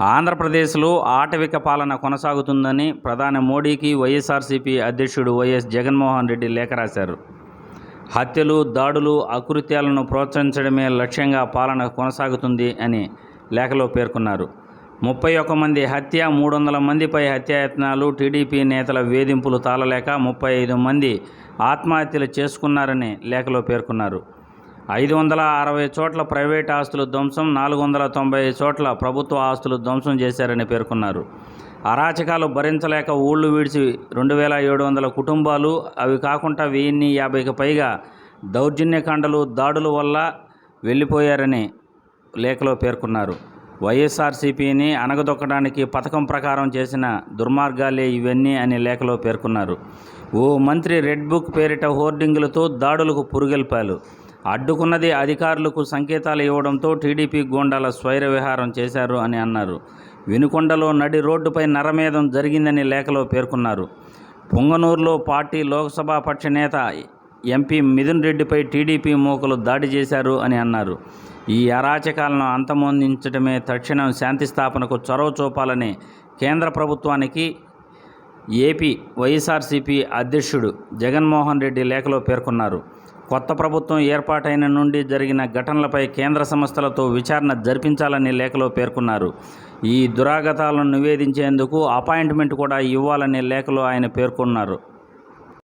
ఆంధ్రప్రదేశ్లో ఆటవిక పాలన కొనసాగుతుందని ప్రధాని మోడీకి వైఎస్ఆర్సీపీ అధ్యక్షుడు వైఎస్ జగన్మోహన్ రెడ్డి లేఖ రాశారు. హత్యలు దాడులు అకృత్యాలను ప్రోత్సహించడమే లక్ష్యంగా పాలన కొనసాగుతుంది అని లేఖలో పేర్కొన్నారు. ముప్పై ఒక్క మంది హత్య మూడు వందల మందిపై హత్యాయత్నాలు టీడీపీ నేతల వేధింపులు తాళలేక ముప్పై ఐదు మంది ఆత్మహత్యలు చేసుకున్నారని లేఖలో పేర్కొన్నారు. ఐదు వందల అరవై చోట్ల ప్రైవేట్ ఆస్తులు ధ్వంసం నాలుగు వందల తొంభై చోట్ల ప్రభుత్వ ఆస్తులు ధ్వంసం చేశారని పేర్కొన్నారు. అరాచకాలు భరించలేక ఊళ్ళు విడిచి రెండు వేల ఏడు వందల కుటుంబాలు అవి కాకుండా వెయ్యిన్ని యాభైకి పైగా దౌర్జన్యకాండలు దాడుల వల్ల వెళ్ళిపోయారని లేఖలో పేర్కొన్నారు. వైఎస్ఆర్సీపీని అణగదొక్కడానికి పథకం ప్రకారం చేసిన దుర్మార్గాలే ఇవన్నీ అని లేఖలో పేర్కొన్నారు. ఓ మంత్రి రెడ్ బుక్ పేరిట హోర్డింగులతో దాడులకు పురుగెల్పాలు అడ్డుకున్నది అధికారులకు సంకేతాలు ఇవ్వడంతో టీడీపీ గోండాల స్వైర విహారం చేశారు అని అన్నారు. వినుకొండలో నడి రోడ్డుపై నరమేధం జరిగిందని లేఖలో పేర్కొన్నారు. పొంగనూరులో పార్టీ లోక్సభ పక్ష నేత ఎంపీ మిథున్ రెడ్డిపై టీడీపీ మూకలు దాడి చేశారు అని అన్నారు. ఈ అరాచకాలను అంతమొందించడమే తక్షణం శాంతి స్థాపనకు చొరవ చూపాలని కేంద్ర ప్రభుత్వానికి ఏపీ వైఎస్ఆర్సీపీ అధ్యక్షుడు జగన్మోహన్ రెడ్డి లేఖలో పేర్కొన్నారు. కొత్త ప్రభుత్వం ఏర్పాటైన నుండి జరిగిన ఘటనలపై కేంద్ర సంస్థలతో విచారణ జరిపించాలని లేఖలో పేర్కొన్నారు. ఈ దురాగతాలను నివేదించేందుకు అపాయింట్మెంట్ కూడా ఇవ్వాలని లేఖలో ఆయన పేర్కొన్నారు.